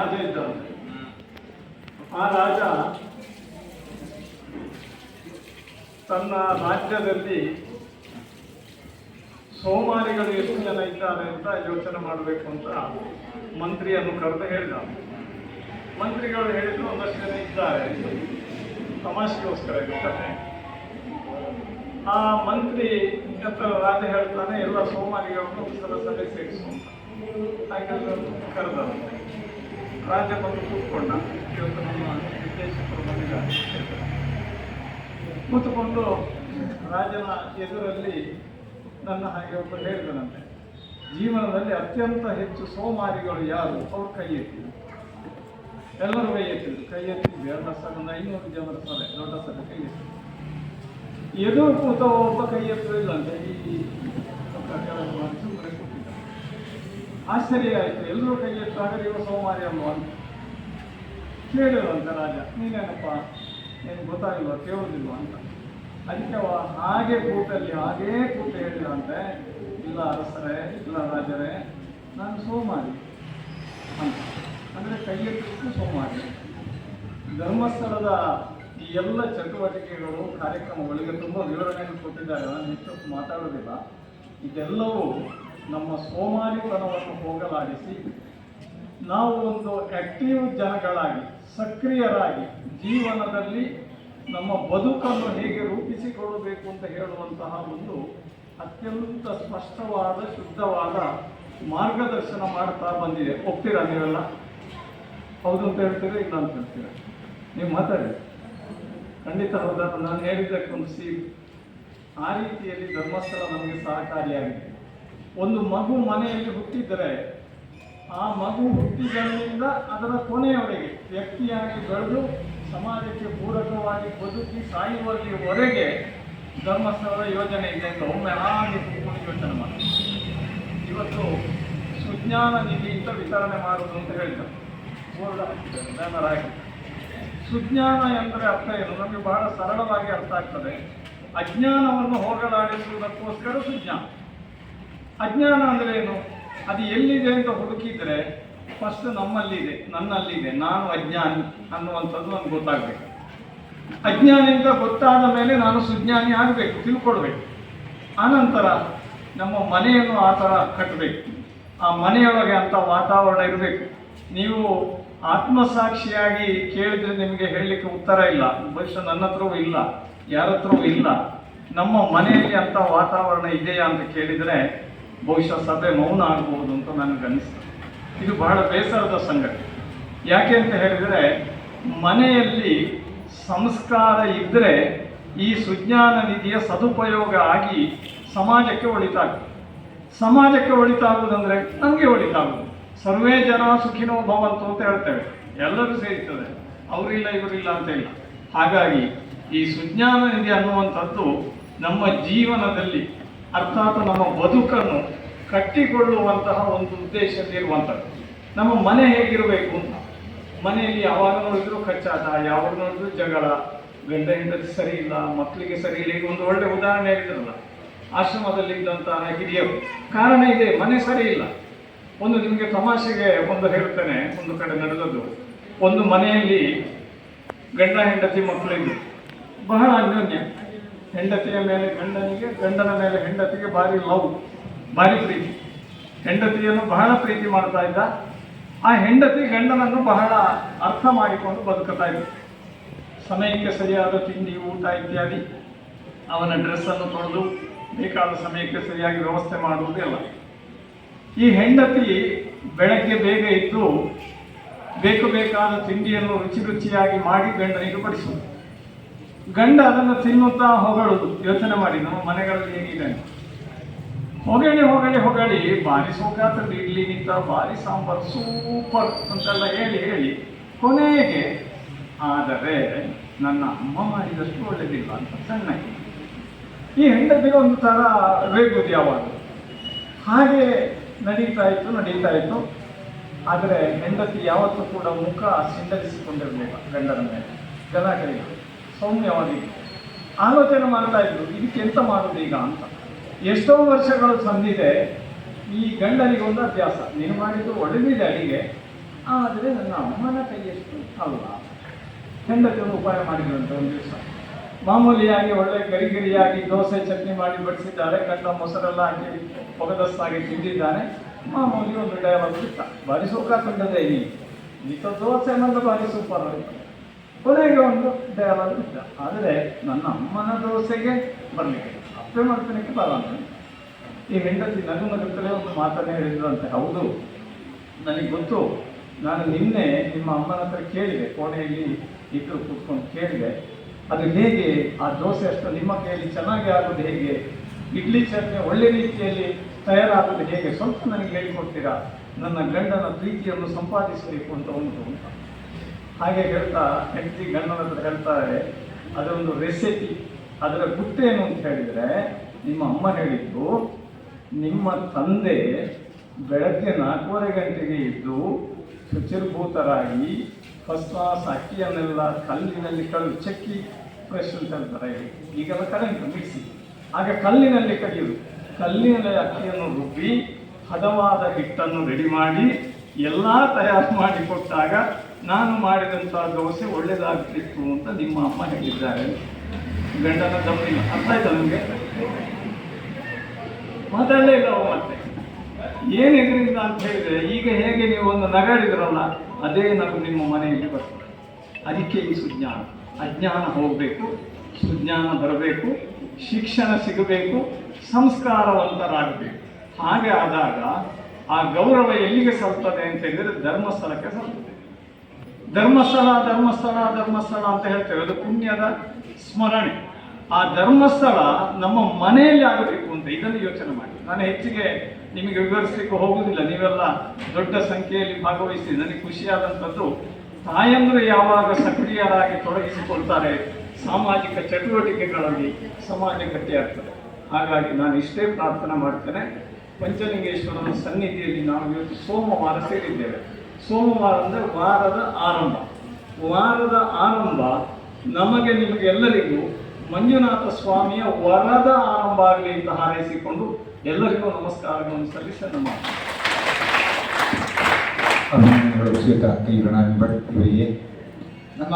ರಾಜ ಇದ್ದಾನೆ. ಆ ರಾಜ ತನ್ನ ರಾಜ್ಯದಲ್ಲಿ ಸೋಮಾರಿಗಳು ಎಷ್ಟು ಜನ ಇದ್ದಾರೆ ಅಂತ ಯೋಚನೆ ಮಾಡಬೇಕು ಅಂತ ಮಂತ್ರಿಯನ್ನು ಕರೆದು ಹೇಳಿದ. ಮಂತ್ರಿಗಳು ಹೇಳಿದ್ರು ಒಂದಷ್ಟು ಜನ ಇದ್ದಾರೆ. ತಮಾಷೆಗೋಸ್ಕರ ಇರ್ತಾರೆ ಆ ಮಂತ್ರಿ ಹತ್ರ ರಾಜ ಹೇಳ್ತಾನೆ, ಎಲ್ಲ ಸೋಮಾರಿಗಳನ್ನು ಸಲ ಸಭೆ ಸೇರಿಸು ಅಂತ. ಹಾಗೆ ಕರೆದಂತೆ ರಾಜ ಬಂದು ಕೂತ್ಕೊಂಡ ಇವತ್ತು ನಮ್ಮ ನಿರ್ದೇಶಕರು ಬಂದಿದ್ದಾರೆ ಕೂತುಕೊಂಡು ರಾಜನ ಎದುರಲ್ಲಿ ನನ್ನ ಹಾಗೆ ಒಬ್ಬರು ಹೇಳಿದನಂತೆ, ಜೀವನದಲ್ಲಿ ಅತ್ಯಂತ ಹೆಚ್ಚು ಸೋಮಾರಿಗಳು ಯಾರು? ಅವ್ರು ಕೈ ಎತ್ತಿದ್ರು. ಎಲ್ಲರೂ ಕೈ ಎತ್ತಿದ್ರು. ಕೈ ಎತ್ತಿದ್ವಿ. ಎರಡು ಸಲ ಒಂದು ಐನೂರು ಜನರ ಸಭೆ ದೊಡ್ಡ ಸಭೆ ಕೈ ಎತ್ತಿದ್ರು ಎದುರು ಕೂತ ಒಬ್ಬ ಕೈ ಎತ್ತಲಿಲ್ಲಂತೆ ಈ ಆಶ್ಚರ್ಯ ಆಯಿತು. ಎಲ್ಲರೂ ಕೈ ಎತ್ತಾಗ ಇವ ಸೋಮಾರಿ ಅಲ್ವಾ? ಅಂತ ಕೇಳಿದಂತ ರಾಜ. ನೀನೇನಪ್ಪ? ಏನು ಗೊತ್ತಾಗಿಲ್ವ? ಕೇಳೋದಿಲ್ವ ಅಂತ. ಅದಕ್ಕೆ ಅವ ಹಾಗೆ ಕೂತಲ್ಲಿ ಹಾಗೇ ಕೂತು ಹೇಳಿದಂತೆ ಇಲ್ಲ ಅರಸರೇ, ಇಲ್ಲ ರಾಜರೇ, ನಾನು ಸೋಮಾರಿ. ಅಂತ. ಅಂದರೆ ಕೈ ಎತ್ತಿದ್ದು ಸೋಮಾರಿ. ಧರ್ಮಸ್ಥಳದ ಈ ಎಲ್ಲ ಚಟುವಟಿಕೆಗಳು, ಕಾರ್ಯಕ್ರಮಗಳಿಗೆ ತುಂಬ ವಿವರಣೆಯನ್ನು ಕೊಟ್ಟಿದ್ದಾರೆ. ನಾನು ಹೆಚ್ಚು ಮಾತಾಡೋದಿಲ್ಲ. ಇದೆಲ್ಲವೂ ನಮ್ಮ ಸೋಮಾರಿತನವನ್ನು ಹೋಗಲಾಡಿಸಿ, ನಾವು ಒಂದು ಆಕ್ಟಿವ್ ಜನಗಳಾಗಿ, ಸಕ್ರಿಯರಾಗಿ ಜೀವನದಲ್ಲಿ ನಮ್ಮ ಬದುಕನ್ನು ಹೇಗೆ ರೂಪಿಸಿಕೊಳ್ಳಬೇಕು ಅಂತ ಹೇಳುವಂತಹ ಒಂದು ಅತ್ಯಂತ ಸ್ಪಷ್ಟವಾದ, ಶುದ್ಧವಾದ ಮಾರ್ಗದರ್ಶನ ಮಾಡ್ತಾ ಬಂದಿದೆ. ಒಪ್ತೀರಾ ನೀವೆಲ್ಲ? ಹೌದು ಅಂತ ಹೇಳ್ತೀರಾ ಇಲ್ಲ ಅಂತ ಹೇಳ್ತೀರಾ? ನೀವು ಮಾತಾಡಿ. ಖಂಡಿತ ಹೌದಾ. ನಾನು ಹೇಳಿದ್ದಕ್ಕೊಂದು ಸಿ ಆ ರೀತಿಯಲ್ಲಿ ಧರ್ಮಸ್ಥಳ ನಮಗೆ ಸಹಕಾರಿಯಾಗಿದೆ. ಒಂದು ಮಗು ಮನೆಯಲ್ಲಿ ಹುಟ್ಟಿದರೆ ಆ ಮಗು ಹುಟ್ಟಿದ್ದರಿಂದ ಅದರ ಕೊನೆಯವರೆಗೆ ವ್ಯಕ್ತಿಯಾಗಿ ಬೆಳೆದು ಸಮಾಜಕ್ಕೆ ಪೂರಕವಾಗಿ ಬದುಕಿ ಸಾಯುವಲ್ಲಿವರೆಗೆ ಧರ್ಮಸ್ಥಳದ ಯೋಜನೆ ಇದೆ ಅಂತ ಒಮ್ಮೆ ಹಾಗೆ ಕೂತ್ಕೊಂಡು ಯೋಚನೆ ಮಾಡಿ ಇವತ್ತು ಸುಜ್ಞಾನ ನಿಧಿಯಿಂದ ವಿತರಣೆ ಮಾಡುವುದು ಅಂತ ಹಾಕಿ ಸುಜ್ಞಾನ ಎಂದರೆ ಅರ್ಥ ಏನು? ನಮಗೆ ಬಹಳ ಸರಳವಾಗಿ ಅರ್ಥ ಆಗ್ತದೆ. ಅಜ್ಞಾನವನ್ನು ಹೋಗಲಾಡಿಸುವುದಕ್ಕೋಸ್ಕರ ಸುಜ್ಞಾನ. ಅಜ್ಞಾನ ಅಂದರೆ ಏನು? ಅದು ಎಲ್ಲಿದೆ ಅಂತ ಹುಡುಕಿದ್ರೆ ಫಸ್ಟ್ ನಮ್ಮಲ್ಲಿದೆ, ನನ್ನಲ್ಲಿದೆ, ನಾನು ಅಜ್ಞಾನಿ ಅನ್ನುವಂಥದ್ದು ನನಗೆ ಗೊತ್ತಾಗಬೇಕು. ಅಜ್ಞಾನಿ ಅಂತ ಗೊತ್ತಾದ ಮೇಲೆ ನಾನು ಸುಜ್ಞಾನಿ ಆಗಬೇಕು ತಿಳ್ಕೊಡ್ಬೇಕು ಆನಂತರ ನಮ್ಮ ಮನೆಯನ್ನು ಆ ಥರ ಕಟ್ಟಬೇಕು. ಆ ಮನೆಯೊಳಗೆ ಅಂತ ವಾತಾವರಣ ಇರಬೇಕು. ನೀವು ಆತ್ಮಸಾಕ್ಷಿಯಾಗಿ ಕೇಳಿದ್ರೆ ನಿಮಗೆ ಹೇಳಲಿಕ್ಕೆ ಉತ್ತರ ಇಲ್ಲ. ಬಹುಶಃ ನನ್ನ ಹತ್ರವೂ ಇಲ್ಲ ಯಾರತ್ರವೂ ಇಲ್ಲ. ನಮ್ಮ ಮನೆಯಲ್ಲಿ ಅಂತ ವಾತಾವರಣ ಇದೆಯಾ ಅಂತ ಕೇಳಿದರೆ ಬಹುಶಃ ಸಭೆ ಮೌನ ಆಗಬಹುದು ಅಂತ ನನಗೆ ಅನಿಸ್ತದೆ ಇದು ಬಹಳ ಬೇಸರದ ಸಂಗತಿ. ಯಾಕೆ ಅಂತ ಹೇಳಿದರೆ, ಮನೆಯಲ್ಲಿ ಸಂಸ್ಕಾರ ಇದ್ದರೆ ಈ ಸುಜ್ಞಾನ ನಿಧಿಯ ಸದುಪಯೋಗ ಆಗಿ ಸಮಾಜಕ್ಕೆ ಒಳಿತಾಗ್ತದೆ. ಸಮಾಜಕ್ಕೆ ಒಳಿತಾಗುವುದಂದ್ರೆ ನಮಗೆ ಒಳಿತಾಗುವುದು. ಸರ್ವೇ ಜನ ಸುಖಿನೋ ಭವಂತು ಅಂತ ಹೇಳ್ತೇವೆ. ಎಲ್ಲರೂ ಸೇರಿರ್ತದೆ ಅವರಿಲ್ಲ ಇವರಿಲ್ಲ ಅಂತ ಇಲ್ಲ. ಹಾಗಾಗಿ ಈ ಸುಜ್ಞಾನ ನಿಧಿ ಅನ್ನುವಂಥದ್ದು ನಮ್ಮ ಜೀವನದಲ್ಲಿ ಅರ್ಥಾತ್ ನಮ್ಮ ಬದುಕನ್ನು ಕಟ್ಟಿಕೊಳ್ಳುವಂತಹ ಒಂದು ಉದ್ದೇಶದಲ್ಲಿರುವಂಥದ್ದು ನಮ್ಮ ಮನೆ ಹೇಗಿರಬೇಕು ಅಂತ. ಮನೆಯಲ್ಲಿ ಯಾವಾಗ ನೋಡಿದ್ರು ಕಚ್ಚಾಟ, ಯಾವಾಗ ನೋಡಿದ್ರು ಜಗಳ ಗಂಡ ಹೆಂಡತಿ ಸರಿ ಇಲ್ಲ, ಮಕ್ಕಳಿಗೆ ಸರಿ ಇಲ್ಲ, ಈಗ ಒಂದು ಒಳ್ಳೆ ಉದಾಹರಣೆ ಹೇಳಿದ್ರಲ್ಲ ಆಶ್ರಮದಲ್ಲಿ ಇದ್ದಂತಹ ಹಿರಿಯರು ಕಾರಣ ಇದೆ, ಮನೆ ಸರಿ ಇಲ್ಲ. ಒಂದು ನಿಮಗೆ ತಮಾಷೆಗೆ ಒಂದು ಹೇಳ್ತೇನೆ ಒಂದು ಕಡೆ ನಡೆದದ್ದು. ಒಂದು ಮನೆಯಲ್ಲಿ ಗಂಡ, ಹೆಂಡತಿ ಮಕ್ಕಳಿದ್ದು ಬಹಳ ಅನ್ಯೋನ್ಯ. ಹೆಂಡತಿಯ ಮೇಲೆ ಗಂಡನಿಗೆ, ಗಂಡನ ಮೇಲೆ ಹೆಂಡತಿಗೆ ಭಾರಿ ಲವ್ ಭಾರಿ ಪ್ರೀತಿ. ಹೆಂಡತಿಯನ್ನು ಬಹಳ ಪ್ರೀತಿ ಮಾಡ್ತಾ ಇದ್ದ. ಆ ಹೆಂಡತಿ ಗಂಡನನ್ನು ಬಹಳ ಅರ್ಥ ಮಾಡಿಕೊಂಡು ಬದುಕುತ್ತಾ ಇದ್ದ. ಸಮಯಕ್ಕೆ ಸರಿಯಾದ ತಿಂಡಿ, ಊಟ ಇತ್ಯಾದಿ. ಅವನ ಡ್ರೆಸ್ಸನ್ನು ತೊಳೆದು ಬೇಕಾದ ಸಮಯಕ್ಕೆ ಸರಿಯಾಗಿ ವ್ಯವಸ್ಥೆ ಮಾಡುವುದಿಲ್ಲ ಈ ಹೆಂಡತಿ ಬೆಳಗ್ಗೆ ಬೇಗ ಇದ್ದು ಬೇಕು ಬೇಕಾದ ತಿಂಡಿಯನ್ನು ರುಚಿ ರುಚಿಯಾಗಿ ಮಾಡಿ ಗಂಡನಿಗೆ ಬಡಿಸುವುದು ಗಂಡ ಅದನ್ನು ತಿನ್ನುತ್ತಾ ಹೊಗಳುದು. ಯೋಚನೆ ಮಾಡಿ, ನಮ್ಮ ಮನೆಗಳಲ್ಲಿ ಏನಿದೆ. ಹೊಗಳಿ ಹೊಗಳಿ ಹೊಗಳಿ ಭಾರಿ ಸೌಕಾತಲ್ಲಿ ಇಡ್ಲಿ ನಿಂತ ಭಾರಿ ಸಾಂಬಾರು, ಸೂಪರ್ ಅಂತೆಲ್ಲ ಹೇಳಿ ಹೇಳಿ. ಕೊನೆಗೆ, ಆದರೆ ನನ್ನ ಅಮ್ಮ ಮಾಡಿದಷ್ಟು ಒಳ್ಳೆದಿಲ್ಲ ಅಂತ ಸಣ್ಣಕ್ಕೆ ಈ ಹೆಂಡತಿಗೆ ಒಂದು ಥರ ರೇಗುದು ಯಾವಾಗ? ಹಾಗೆ ನಡೀತಾ ಇತ್ತು ನಡೀತಾ ಇತ್ತು. ಆದರೆ ಹೆಂಡತಿ ಯಾವತ್ತೂ ಕೂಡ ಮುಖ ಸಿಂಡರಿಸಿಕೊಂಡಿರಲಿಲ್ಲ ಗಂಡನ ಮೇಲೆ. ಗಲಾಟೆ ಸೌಮ್ಯವಾಗಿ ಆಲೋಚನೆ ಮಾಡ್ತಾ ಇದ್ರು ಇದಕ್ಕೆ ಎಂತ ಮಾಡೋದು ಈಗ ಅಂತ. ಎಷ್ಟೋ ವರ್ಷಗಳು ಸಂದಿದೆ, ಈ ಗಂಡನಿಗೆ ಒಂದು ಅಭ್ಯಾಸ. ನೀನು ಮಾಡಿದ್ದು ಒಳ್ಳೆದಿದೆ ಅಡಿಗೆ, ಆದರೆ ನನ್ನ ಅಮ್ಮನ ಕೈಯಷ್ಟು ಅಲ್ಲ ಹೆಂಡತಿಯನ್ನು ಉಪಾಯ ಮಾಡಿದ್ರಂತೆ ಒಂದು ದಿವಸ. ಮಾಮೂಲಿಯಾಗಿ ಒಳ್ಳೆ ಗರಿ ಗರಿಯಾಗಿ ದೋಸೆ, ಚಟ್ನಿ ಮಾಡಿ ಬಡಿಸಿದ್ದಾರೆ ಗಂಡ ಮೊಸರೆಲ್ಲ ಹಾಕಿ ಹೊಗದಸ್ತಾಗಿ ತಿಂದಿದ್ದಾನೆ. ಮಾಮೂಲಿ ಒಂದು ಡೈವರ್ ಬಿಟ್ಟ ಭಾರಿ ಸುಖ ಕಂಡದೆ ನೀ ದೋಸೆ ಅನ್ನೋದು ಭಾರಿ ಸೂಪರ್ ಆಯ್ತು. ಕೊನೆಗೆ ಒಂದು ಡಯಾಲಾಗ್ ಇಷ್ಟ ಆದರೆ ನನ್ನ ಅಮ್ಮನ ದೋಸೆಗೆ ಬರಲಿಕ್ಕೆ ಅಪ್ಪೆ ಮಾಡ್ತಾನೆ ಬರಲ್ಲ. ಈ ಹೆಂಡತಿ ನಗು ನಗುತ್ತಲೇ ಒಂದು ಮಾತನ್ನೇ ಹೇಳಿದ್ರಂತೆ. ಹೌದು, ನನಗೆ ಗೊತ್ತು. ನಾನು ನಿನ್ನೆ ನಿಮ್ಮ ಅಮ್ಮನ ಹತ್ರ ಕೇಳಿದೆ. ಕೋಣೆಯಲ್ಲಿ ಇಟ್ಟು ಕೂತ್ಕೊಂಡು ಕೇಳಿದೆ. ಅದು ಹೇಗೆ? ಆ ದೋಸೆ ಅಷ್ಟು ನಿಮ್ಮ ಕೈಯಲ್ಲಿ ಚೆನ್ನಾಗಿ ಆಗೋದು ಹೇಗೆ? ಇಡ್ಲಿ ಚಟ್ನಿ ಒಳ್ಳೆ ರೀತಿಯಲ್ಲಿ ತಯಾರಾಗೋದು ಹೇಗೆ? ಸ್ವಲ್ಪ ನನಗೆ ಹೇಳಿಕೊಡ್ತೀರಾ? ನನ್ನ ಗಂಡನ ಪ್ರೀತಿಯನ್ನು ಸಂಪಾದಿಸಬೇಕು ಅಂತ ಉಂಟು. ಅಂತ ಹಾಗೆ ಹೇಳ್ತಾ ಹೆಂಡತಿ ಗಂಡನ ಹತ್ರ ಹೇಳ್ತಾರೆ ಅದರೊಂದು ರೆಸಿಪಿ ಅದರ ಗುಟ್ಟೇನು ಅಂತ ಹೇಳಿದರೆ, ನಿಮ್ಮ ಅಮ್ಮ ಹೇಳಿದ್ದು, ನಿಮ್ಮ ತಂದೆ ಬೆಳಗ್ಗೆ ನಾಲ್ಕೂವರೆ ಗಂಟೆಗೆ ಇದ್ದು ಶುಚಿರ್ಭೂತರಾಗಿ ಫಸ್ಟ್ ಕ್ಲಾಸ್ ಅಕ್ಕಿಯನ್ನೆಲ್ಲ ಕಲ್ಲಿನಲ್ಲಿ ಕಳೆದು, ಚಕ್ಕಿ ಫ್ರೆಶ್ ಅಂತ ಹೇಳ್ತಾರೆ, ಈಗೆಲ್ಲ ಕರೆಂಟ್ ಮಿಕ್ಸಿ ಆಗ ಕಲ್ಲಿನಲ್ಲಿ ಕಡಿಯುವುದು ಕಲ್ಲಿನಲ್ಲಿ ಅಕ್ಕಿಯನ್ನು ರುಬ್ಬಿ, ಹದವಾದ ಹಿಟ್ಟನ್ನು ರೆಡಿ ಮಾಡಿ, ಎಲ್ಲ ತಯಾರು ಮಾಡಿ ಕೊಟ್ಟಾಗ ನಾನು ಮಾಡಿದಂಥ ದೋಸೆ ಒಳ್ಳೇದಾಗ್ತಿತ್ತು ಅಂತ ನಿಮ್ಮ ಅಮ್ಮ ಹೇಳಿದ್ದಾರೆ. ಗಂಡನ ತಪ್ಪಿನ ಅರ್ಥ ಆಯ್ತಾ ನಿಮಗೆ? ಮಾತಾಡಲೇ ಇಲ್ಲ ಮತ್ತೆ. ಏನು ಇದರಿಂದ ಅಂತ ಹೇಳಿದ್ರೆ ಈಗ ಹೇಗೆ ನೀವು ಒಂದು ನಗಾಡಿದ್ರಲ್ಲ, ಅದೇ ನಗು ನಿಮ್ಮ ಮನೆಯಲ್ಲಿ ಬರ್ತದೆ. ಅದಕ್ಕೆ ಈ ಸುಜ್ಞಾನ. ಅಜ್ಞಾನ ಹೋಗಬೇಕು, ಸುಜ್ಞಾನ ಬರಬೇಕು, ಶಿಕ್ಷಣ ಸಿಗಬೇಕು, ಸಂಸ್ಕಾರವಂತರಾಗಬೇಕು. ಹಾಗೆ ಆದಾಗ ಆ ಗೌರವ ಎಲ್ಲಿಗೆ ಸಲ್ತದೆ ಅಂತ ಹೇಳಿದರೆ ಧರ್ಮಸ್ಥಳಕ್ಕೆ ಸಲ್ತದೆ. ಧರ್ಮಸ್ಥಳ ಧರ್ಮಸ್ಥಳ ಧರ್ಮಸ್ಥಳ ಅಂತ ಹೇಳ್ತೇವೆ. ಅದು ಪುಣ್ಯದ ಸ್ಮರಣೆ. ಆ ಧರ್ಮಸ್ಥಳ ನಮ್ಮ ಮನೆಯಲ್ಲಿ ಆಗಬೇಕು ಅಂತ ಇದನ್ನು ಯೋಚನೆ ಮಾಡಿ. ನಾನು ಹೆಚ್ಚಿಗೆ ನಿಮಗೆ ವಿವರಿಸಲಿಕ್ಕೆ ಹೋಗುವುದಿಲ್ಲ. ನೀವೆಲ್ಲ ದೊಡ್ಡ ಸಂಖ್ಯೆಯಲ್ಲಿ ಭಾಗವಹಿಸಿ ನನಗೆ ಖುಷಿಯಾದಂಥದ್ದು ತಾಯಂದ್ರೆ ಯಾವಾಗ ಸಕ್ರಿಯರಾಗಿ ತೊಡಗಿಸಿಕೊಳ್ತಾರೆ, ಸಾಮಾಜಿಕ ಚಟುವಟಿಕೆಗಳಲ್ಲಿ ಸಮಾಜ ಗಟ್ಟಿಯಾಗ್ತದೆ ಹಾಗಾಗಿ ನಾನು ಇಷ್ಟೇ ಪ್ರಾರ್ಥನೆ ಮಾಡ್ತೇನೆ. ಪಂಚಲಿಂಗೇಶ್ವರನ ಸನ್ನಿಧಿಯಲ್ಲಿ ನಾವು ಇವತ್ತು ಸೋಮವಾರ ಸೇರಿದ್ದೇವೆ. ಸೋಮವಾರ ಅಂದರೆ ವಾರದ ಆರಂಭ. ವಾರದ ಆರಂಭ ನಮಗೆ ನಿಮಗೆಲ್ಲರಿಗೂ ಮಂಜುನಾಥ ಸ್ವಾಮಿಯ ವರದ ಆರಂಭ ಆಗಲಿ ಅಂತ ಹಾರೈಸಿಕೊಂಡು ಎಲ್ಲರಿಗೂ ನಮಸ್ಕಾರಗಳನ್ನು ಸಲ್ಲಿಸಿ ನಮ್ಮ ಅಭಿನಂದನೆಗಳು ಶ್ರೀಯುತ ಟಿ ಭಟ್ ಇವರಿಗೆ ನಮ್ಮ